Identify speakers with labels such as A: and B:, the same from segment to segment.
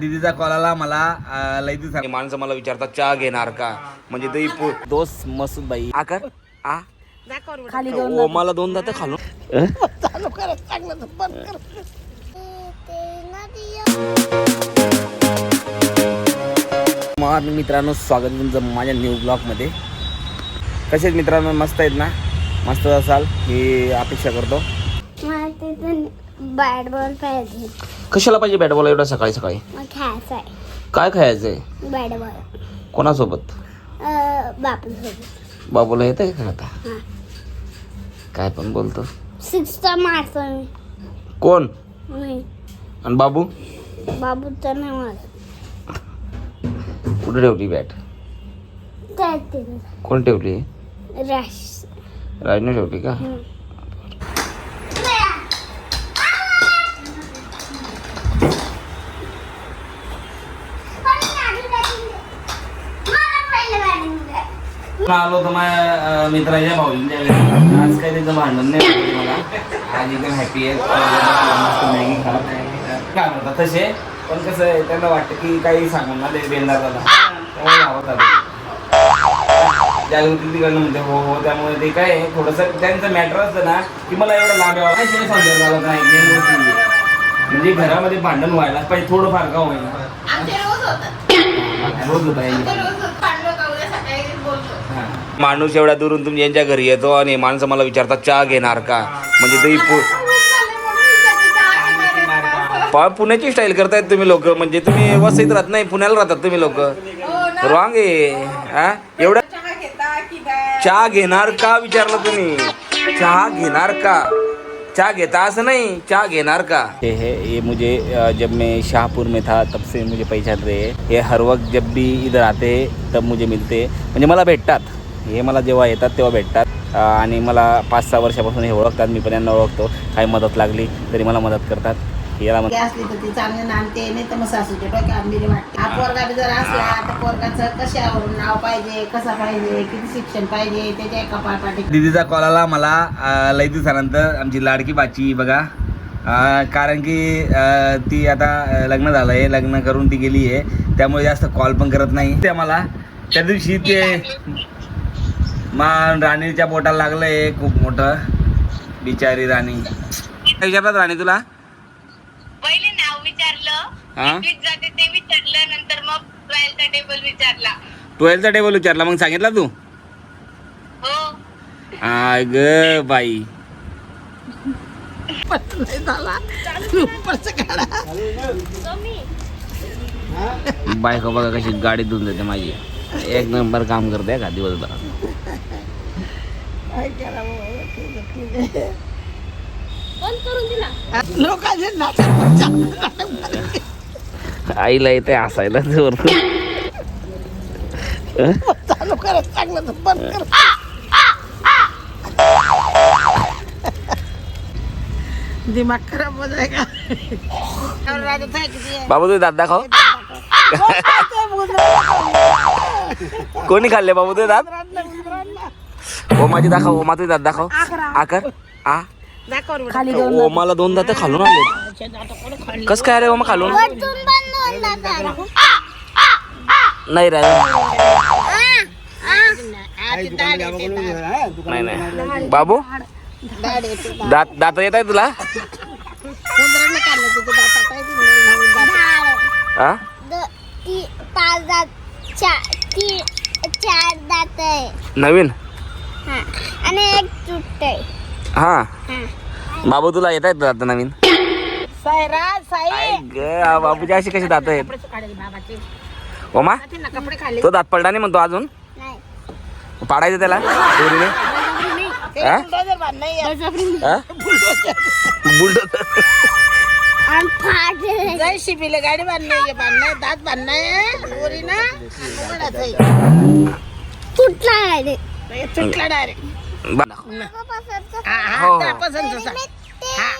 A: दीदीचा call आला मला अं, लई दिवसांनी माणसं मला विचारतात चहा घेणार का? म्हणजे ते पु- दोस्त मसूद बाई आकर आ.
B: खाली
A: ओ मला दोन दात खालून. मग मित्रांनो स्वागत आहे तुमचं माझ्या न्यू ब्लॉगमध्ये कसे मित्रांनो? मस्त आहेत ना? मस्त असाल ही अपेक्षा करतो.
C: बॅट बॉल पाहिजे.
A: कशाला पाहिजे बॅट बॉल एवढा सकाळी सकाळी?
C: मग खेळायचं आहे
A: काय खायचंय?
C: बॅट बॉल
A: कोणासोबत?
C: बापूसोबत.
A: बाबूला येत आहे का आता?
C: हां.
A: काय पण बोलतो.
C: सिक्सचा मारतो मी
A: कोण?
C: मी.
A: आणि बाबू?
C: बाबूचा नाही मारत.
A: कुठे ठेवली बॅट
C: काय
A: कोण ठेवली?
C: रॅश
A: राजने ठेवली का? आलो तर माझ्या मित्राच्या भाऊजींच्या घरी आज काही त्याचं भांडण नाही झालं मला. आज एकदम हॅपी आहे. मॅगी खात काय म्हणतात तसे? पण कसं आहे त्यांना वाटतं की काही सांगून ना ते बेंदाराला त्यामुळे धावत आले. जागृती तिकडनं म्हणते हो हो त्यामुळे ते काय थोडंसं त्यांचं मॅटर असतं ना की मला एवढं लांब यावं. नाही शिवाय समजायला लागत नाही गोष्ट. म्हणजे घरामध्ये भांडण व्हायला पाहिजे थोडं फार का होईना. रोज होता माणूस एवढ्या दुरून तुम्ही यांच्या घरी येतो आणि माणसं मला विचारतात चहा घेणार का? म्हणजे तुम्ही पु- पुण्याची स्टाईल करतायत तुम्ही लोक. म्हणजे तुम्ही वसईत राहत नाही पुण्याला राहतात तुम्ही लोक. रॉंग आहे. हा चहा घेणार का? विचारलं तुम्ही. चहा घेणार का? चहा घेता असं नाही. चहा घेणार का? हे है ये मुझे जब मैं शाहपुर में था तब से मुझे पहचान रहे हे ये हर वक्त जब भी इधर आते तब मुझे मिलते. म्हणजे मला भेटतात. हे मला जेव्हा येतात तेव्हा भेटतात. आणि मला पाच सहा वर्षापासून हे ओळखतात मी पण यांना ओळखतो. काही मदत लागली तरी मला मदत करतात. याला
B: ती असली तर ती चांगली नांदते नाही तर मग सासूच्या डोक्यात आंबिरी वाटते हा पोरगा बी जर असला तर पोरगाचं कशावरून नाव पाहिजे कसा पाहिजे किती शिक्षण पाहिजे त्याच्या एका पाठी
A: दीदीचा कॉल आला मला लई दिवसानंतर. आमची लाडकी बाची बघा. कारण की ती आता लग्न झालं आहे लग्न करून ती गेली आहे त्यामुळे जास्त कॉल पण करत नाही. ते मला त्या दिवशी ते मा राणीच्या पोटाला लागलं आहे खूप मोठं. बिचारी राणी. काय विचारतात राणी तुला?
D: पहिले नाव विचारलं
A: हा?
D: जाते ते विचारलं नंतर मग ट्वेल्थचा टेबल विचारला.
A: ट्वेल्थचा टेबल विचारला मग सांगितला तू?
D: हो.
A: ग बाई. बायको बघा कशी गाडी धुवून देते माझी. एक नंबर काम करते का दिवसभर? आईला येते हसायला जोर.
B: चालू करत चांगलं तर बंद कर. दिमाग खराब हो जाएगा और राजा था किती आहे?
A: बाबू तुझे दात दाखव कोणी खाल्ले बाबू तुझे दात? ओमाची दाखव ओमा तुझे दात दाखव. आकर आ?
B: दाखव खाली
A: ओमाला दोन दात खालून आले कस काय रे ओमा खालून. नाही रे. नाही नाही. बाबू. दात दात येत आहे तुला
B: ती.
A: हा
C: चार दात आहे.
A: नवीन?
C: हा. आणि एक आहे.
A: हा.
C: हा.
A: बाबू तुला येत आहेत दात नवीन. आई ग बाबूच्या अशी कशी दात आहेत?
B: कपडे सुकाळले बाबाचे.
A: ओमा
B: जातील ना, कपडे खाली.
A: तो दात पडला नाही म्हणतो अजून?
C: नाही.
A: पाडायचं त्याला? दोरीने? हा? हा?
C: आणि फाट
B: जाय शिपीले गाडी बांधणं आहे, बांधणं आहे, दात बांधणं आहे. दोरी ना, उघडायचं आहे.
C: तुटला आहे
B: हे तुटला.
A: बा-
B: हा, हा,
A: हो.
B: त्या पसंतचा. हा.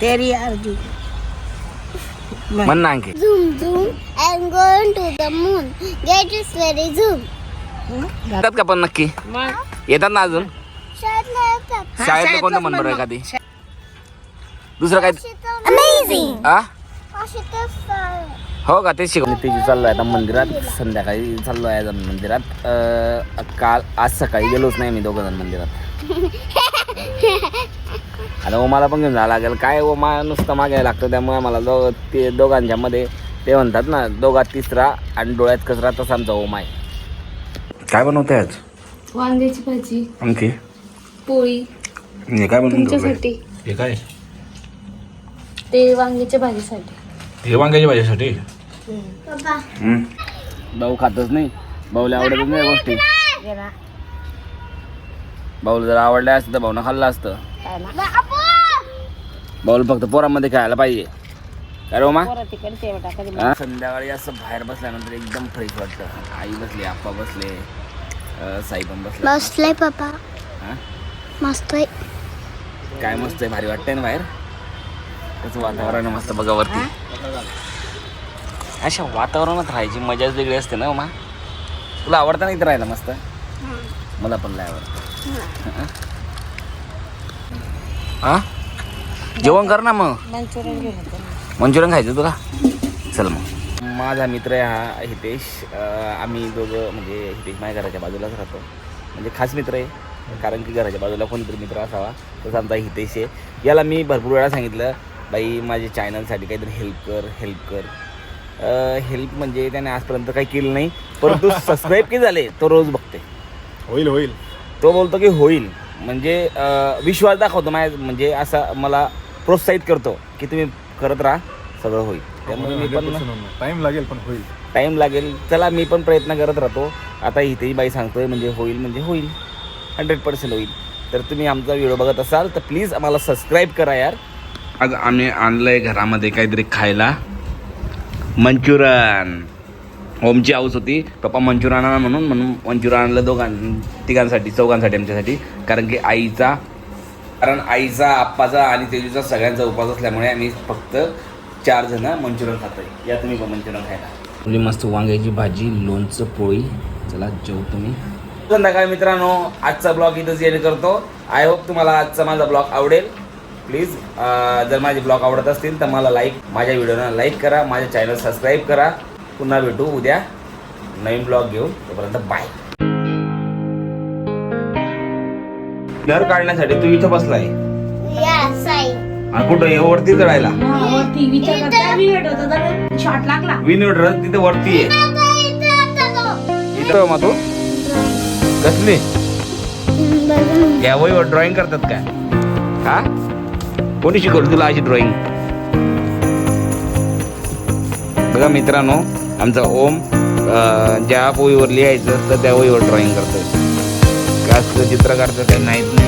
B: तेरी अर्जू
A: म्हण ना आणखी
C: झुम झुम am going to the moon. Get it very soon.
A: येतात का पण नक्की? येतात ना अजून?
C: येतात.
A: शाळेतलं कोणतं मंडळ आहे एखादी? दुसरं काय?
C: Amazing.
A: आ?
C: अशी तर सा-
A: हो का तेच शिकवले तेजी चाललोय आता मंदिरात. संध्याकाळी चाललोय आज आम्ही मंदिरात. अं, काल आज सकाळी गेलोच नाही मी दोघं जण मंदिरात. आता ओमाला पण घेऊन जावं लागेल. काय ओमा नुसतं मागायला लागतं त्यामुळे मला दो ते दोघांच्या मध्ये ते म्हणतात ना दोघात तिसरा आणि डोळ्यात कचरा तसा आमचा ओमा आहे. काय बनवते आज?
E: वांग्याची भाजी
A: आणखी?
E: पोळी.
A: हे काय बनवून
E: तुमच्यासाठी.
F: हे काय?
E: ते वांग्याच्या भाजीसाठी.
F: हे वांग्याच्या भाजीसाठी?
A: भाऊ खातच नाही. भाऊला आवडतच नाही या गोष्टी. भाऊला जर आवडल्या असतं तर भाऊनं खाल्लं असतं.
C: बापू
A: भाऊला फक्त पोरामध्ये खेळायला पाहिजे. काय रो मा हा? संध्याकाळी असं बाहेर बसल्यानंतर एकदम फ्रेश वाटतं. आई बसली आप्पा बसले अं, साई पण बसले
C: मस्तलय पप्पा.
A: हा?
C: मस्तय
A: काय मस्त आहे भारी वाटतंय ना बाहेर? त्याचं वातावरण आहे मस्त बघा वरती. अशा वातावरणात राहायची मजाच वेगळी असते ना मा तुला आवडतं नाही तर राहायला मस्त? मला पण लय आवडतं. हा? जेवण कर ना मग.
B: मंचुरियन घेऊन येतो.
A: मंचुरियन खायचं तुला? चल मग. माझा मित्र आहे हा हितेश. आम्ही दोघं म्हणजे हितेश माझ्या घराच्या बाजूलाच राहतो. म्हणजे खास मित्र आहे. कारण की घराच्या बाजूला कोणतरी मित्र असावा. तसं आमचा हितेश आहे. याला मी भरपूर वेळा सांगितलं बाई माझ्या चॅनलसाठी काहीतरी हेल्प कर हेल्प कर. हेल्प म्हणजे त्याने आजपर्यंत काही केलं नाही परंतु सबस्क्राईब किती झाले तो रोज बघते.
F: होईल होईल.
A: तो बोलतो की होईल. म्हणजे विश्वास दाखवतो माझ्या म्हणजे असा मला प्रोत्साहित करतो की तुम्ही करत राहा सगळं होईल. त्यामुळे मी पण
F: टाइम लागेल पण होईल.
A: टाईम लागेल. चला मी पण प्रयत्न करत राहतो. आता इथेही बाई सांगतोय म्हणजे होईल म्हणजे होईल. हंड्रेड पर्सेंट होईल. तर तुम्ही आमचा व्हिडिओ बघत असाल तर प्लीज आम्हाला सबस्क्राईब करा यार. आज आम्ही आणलंय घरामध्ये काहीतरी खायला. मंचुरन ओमची हाऊस होती. पप्पा मंचुरियन आणा म्हणून म्हणून मंचुरियन आणलं दोघां तिघांसाठी चौघांसाठी आमच्यासाठी. कारण की आईचा कारण आईचा आप्पाचा आणि तेजूचा सगळ्यांचा उपवास असल्यामुळे आम्ही फक्त चार जण मंचुरियन खातोय. या तुम्ही मंचुरियन खायला. तुझी मस्त वांग्याची भाजी लोणचं पोळी. चला जेव तुम्ही. संध्याकाळी मित्रांनो आजचा ब्लॉग इथंच एंड करतो. आय होप तुम्हाला आजचा माझा ब्लॉग आवडेल. प्लीज जर माझे ब्लॉग आवडत असतील तर मला लाईक माझ्या व्हिडिओना लाईक करा. माझ्या चॅनल सबस्क्राईब करा. पुन्हा भेटू उद्या. नवीन ब्लॉग घेऊन. तोपर्यंत बाय घर काढण्यासाठी तू इथं बसलाय. आणि कुठं वरती चढायला. विनोड तिथे वरती आहे. इथं मग तू कसली? या वहीवर ड्रॉइंग करतात काय? हा? कोणी शिकवलं तुला अशी ड्रॉइंग बघा मित्रांनो आमचा ओम ज्या वहीवर लिहायचं तर त्या वहीवर ड्रॉइंग करतोय. काय असलं चित्र काढतं काही माहीत नाही